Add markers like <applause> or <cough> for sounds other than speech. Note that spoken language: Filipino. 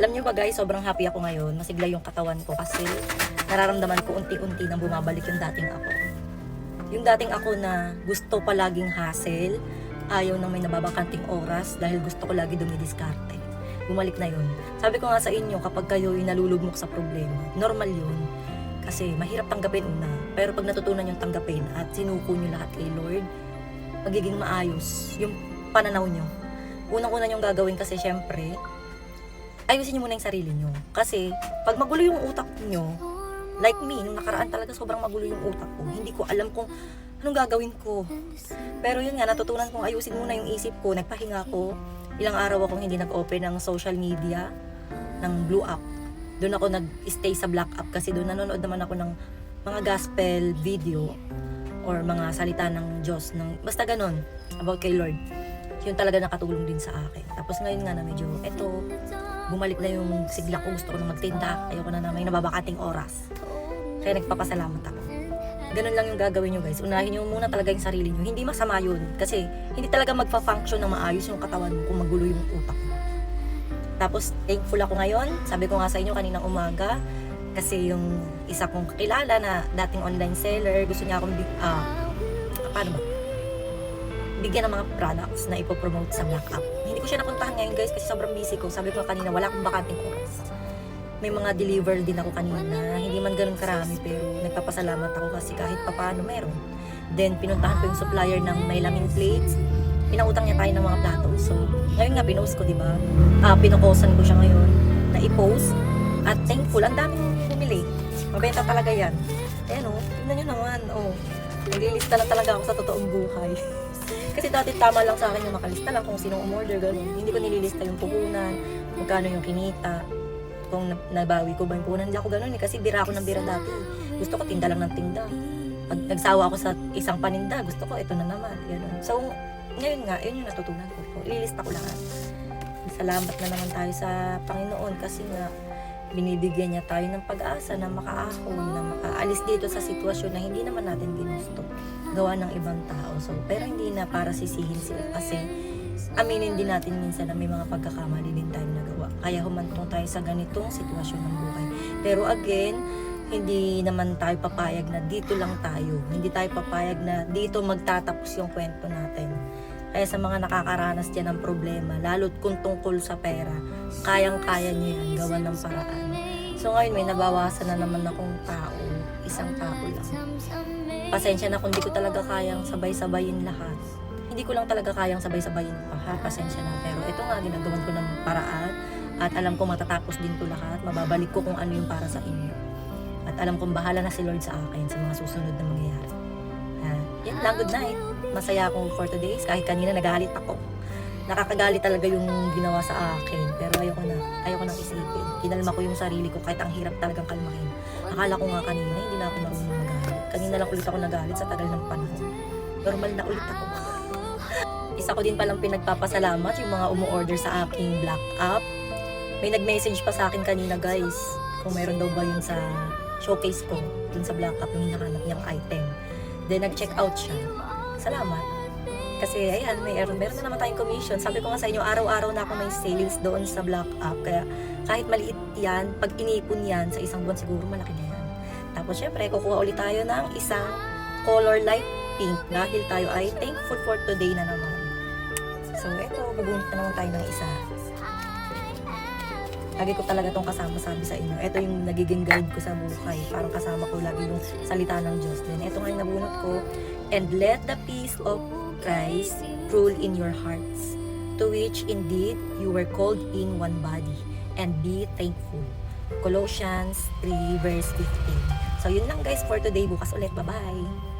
Alam nyo ba guys, sobrang happy ako ngayon. Masigla yung katawan ko kasi nararamdaman ko unti-unti nang bumabalik yung dating ako. Yung dating ako na gusto palaging hassle, ayaw nang may nababakanting oras dahil gusto ko lagi dumidiskarte. Bumalik na yun. Sabi ko nga sa inyo, kapag kayo ay nalulugmok sa problema, normal yun. Kasi mahirap tanggapin una. Pero pag natutunan yung tanggapin at sinuko nyo lahat kay Lord, magiging maayos yung pananaw nyo. Unang-una yung gagawin kasi syempre, ayusin nyo muna yung sarili nyo. Kasi, pag magulo yung utak nyo, like me, nung nakaraan talaga sobrang magulo yung utak ko. Hindi ko alam kung anong gagawin ko. Pero yun nga, natutunan kong ayusin muna yung isip ko. Nagpahinga ko. Ilang araw akong hindi nag-open ng social media, ng blue app. Doon ako nag-stay sa black app kasi doon nanonood naman ako ng mga gospel video or mga salita ng Diyos. Ng, basta ganon, about kay Lord. Yun talaga nakatulong din sa akin. Tapos ngayon nga na medyo, eto, bumalik na yung sigla ko. Gusto ko na magtinda. Ayoko na na may nababakating oras. Kaya nagpapasalamat ako. Ganun lang yung gagawin nyo guys. Unahin nyo muna talaga yung sarili nyo. Hindi masama yun. Kasi hindi talaga magfa-function na maayos yung katawan mo kung magulo yung utak mo. Tapos thankful ako ngayon. Sabi ko nga sa inyo kaninang umaga. Kasi yung isa kong kakilala na dating online seller, gusto niya akong, ah, paano ba? Bigyan ng mga products na ipopromote sa Black App. Hindi ko siya napuntahan ngayon guys kasi sobrang busy ko. Sabi ko kanina, wala akong bakanting oras. May mga deliver din ako kanina. Hindi man ganun karami pero nagpapasalamat ako kasi kahit papano meron. Then pinuntahan ko yung supplier ng may lamin plates. Pinautang niya tayo ng mga plato. So, ngayon nga pinost ko, di ba? Ah, pinokosan ko siya ngayon na i-post. At thankful, ang daming bumili. Mabenta talaga yan. Ayan o, tingnan nyo naman. Oh, naglilista na talaga ako sa totoong buhay. <laughs> Kasi dati tama lang sa akin yung makalista lang kung sino umorder, gano'n. Hindi ko nililista yung puhunan, magkano yung kinita, kung na- nabawi ko ba yung puhunan. Hindi ako gano'n eh, kasi bira ako ng bira dati. Gusto ko tinda lang ng tinda. Pag nagsawa ako sa isang paninda, gusto ko ito na naman. Gano'n. So, ngayon nga, yun yung natutunan ko. So, ililista ko lahat. Salamat na naman tayo sa Panginoon kasi nga, binibigyan niya tayo ng pag-asa na makaahon, na makaalis dito sa sitwasyon na hindi naman natin ginusto gawa ng ibang tao. So, pero hindi na para sisihin sila kasi aminin din natin minsan na may mga pagkakamali din tayo nagawa. Kaya humantong tayo sa ganitong sitwasyon ng buhay. Pero again, hindi naman tayo papayag na dito lang tayo. Hindi tayo papayag na dito magtatapos yung kwento natin. Kaya sa mga nakakaranas dyan ng problema, lalo't kung tungkol sa pera, kayang-kaya nyo yan, gawan ng paraan. So ngayon may nabawasan na naman akong tao, isang tao lang. Pasensya na kung di ko talaga kayang sabay-sabayin lahat. Hindi ko lang talaga kayang sabay-sabayin pa ha, pasensya na. Pero ito nga, ginagawan ko ng paraan at alam ko matatapos din to lahat. Mababalik ko kung ano yung para sa inyo. At alam kong bahala na si Lord sa akin sa mga susunod na mangyayari. Ha, yan lang, good night. Masaya ako for today's. Kahit kanina nagalit ako. Nakakagalit talaga yung ginawa sa akin. Pero ayoko na. Ayoko nang isipin. Kinalma ko yung sarili ko kahit ang hirap talagang kalmahin. Akala ko nga kanina hindi na ako marunong magalit. Kanina lang ulit ako nagalit sa tagal ng panahon. Normal na ulit ako. <laughs> Isa ko din palang pinagpapasalamat yung mga umu-order sa aking black app. May nag-message pa sa akin kanina guys. Kung meron daw ba yun sa showcase ko. Dun sa black app yung hinahanap niyang item. Then nag-check out siya. Salamat. Kasi ayan, may meron, meron na naman tayong commission. Sabi ko nga sa inyo, araw-araw na ako may sales doon sa black app. Kaya kahit maliit yan, pag inipon yan sa isang buwan siguro malaki na yan. Tapos syempre, kukuha ulit tayo ng isang color light pink dahil tayo ay thankful for today na naman. So eto, bubunot na naman tayo ng isa. Lagi ko talaga tong kasama sabi sa inyo. Ito yung nagiging guide ko sa buhay. Parang kasama ko lagi yung salita ng Diyos. Then ito nga yung nabunot ko. And let the peace of Christ rule in your hearts, to which indeed you were called in one body, and be thankful. Colossians 3 verse 15. So yun lang guys for today. Bukas ulit. Bye-bye!